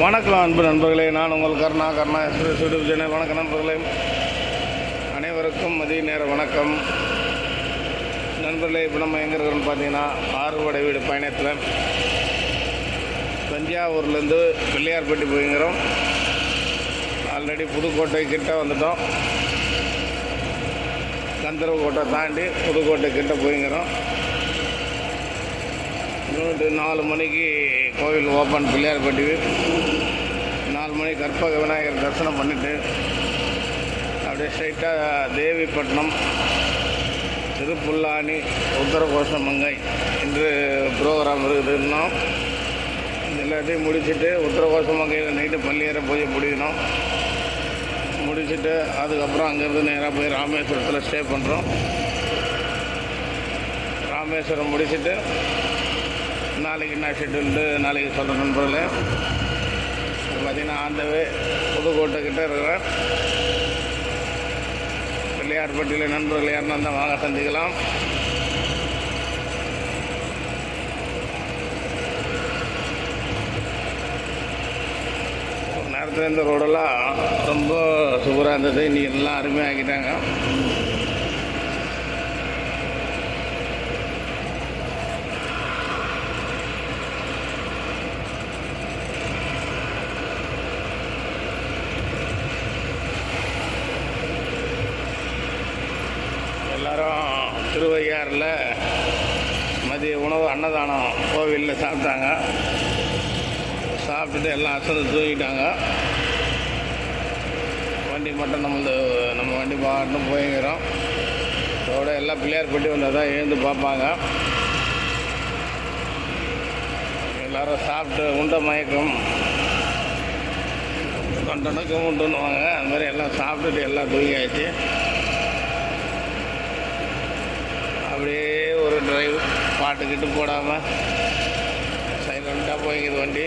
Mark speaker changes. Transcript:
Speaker 1: வணக்கம் அன்பு நண்பர்களே நான் உங்கள் Karuna Karuna express YouTube channel. வணக்கம் நண்பர்களே. அனைவருக்கும் மதிய நேர வணக்கம். நண்பர்களே இப்போ நம்ம எங்கே இருக்கிறோம்னு பார்த்தீங்கன்னா ஆறுபடை வீடு பயணத்தில். தஞ்சாவூர்லேருந்து பிள்ளையார்பட்டி போய்ங்கிறோம் ஆல்ரெடி புதுக்கோட்டை கிட்ட வந்துட்டோம். கந்தரவு கோட்டை தாண்டி புதுக்கோட்டை கிட்ட போய்ங்கிறோம் இன்னொரு நாலு மணிக்கு கோவில் ஓப்பன் பிள்ளையார்பட்டி. நாலு மணி கற்பக விநாயகர் தரிசனம் பண்ணிவிட்டு அப்படியே ஸ்ட்ரைட்டாக தேவிப்பட்டினம் திருப்புல்லானி உத்தரகோஷமங்கை என்று ப்ரோக்ராம் இருக்குது. இன்னும் எல்லாத்தையும் முடிச்சுட்டு உத்தரகோஷமங்கையில் நைட்டு பள்ளியேற பூஜை முடிக்கணும். முடிச்சுட்டு அதுக்கப்புறம் அங்கேருந்து நேராக போய் ராமேஸ்வரத்தில் ஸ்டே பண்ணுறோம் ராமேஸ்வரம் முடிச்சுட்டு நாளைக்கு என்ன ஷெட்யூல்டு நாளைக்கு சொல்கிற நண்பர்களே. இப்போ பார்த்தீங்கன்னா ஆண்டவே புதுக்கோட்டை கிட்டே இருக்கிறேன். பிள்ளையார்பட்டியில் நண்பர்கள் யாருன்னா இருந்தால் வாங்க சந்திக்கலாம். ஒரு நேரத்தில் இந்த ரோடெல்லாம் ரொம்ப சூப்பராக இருந்தது. இன்றைக்கி எல்லாம் அருமையாக்கிட்டாங்க எல்லாரும் திருவையாறில் மதிய உணவு அன்னதானம் கோவிலில் சாப்பிட்டாங்க. சாப்பிட்டுட்டு எல்லாம் அசந்து தூங்கிட்டாங்க. வண்டி மட்டும் நம்ம நம்ம வண்டி பாட்டுன்னு போய்ங்கிறோம் அதோட எல்லாம் பிள்ளையார் பட்டி வந்தால் தான் எழுந்து பார்ப்பாங்க. எல்லாரும் சாப்பிட்டு உண்ட மயக்கம். கொண்டனுக்கு உண்டுன்னுவாங்க. அது மாதிரி எல்லாம் சாப்பிட்டுட்டு எல்லாம் தூங்கி ஆயிடுச்சு அப்படியே ஒரு டிரைவ் பாட்டு கிட்டு போடாமல் சைலண்ட்டாக போய்க்குது வண்டி.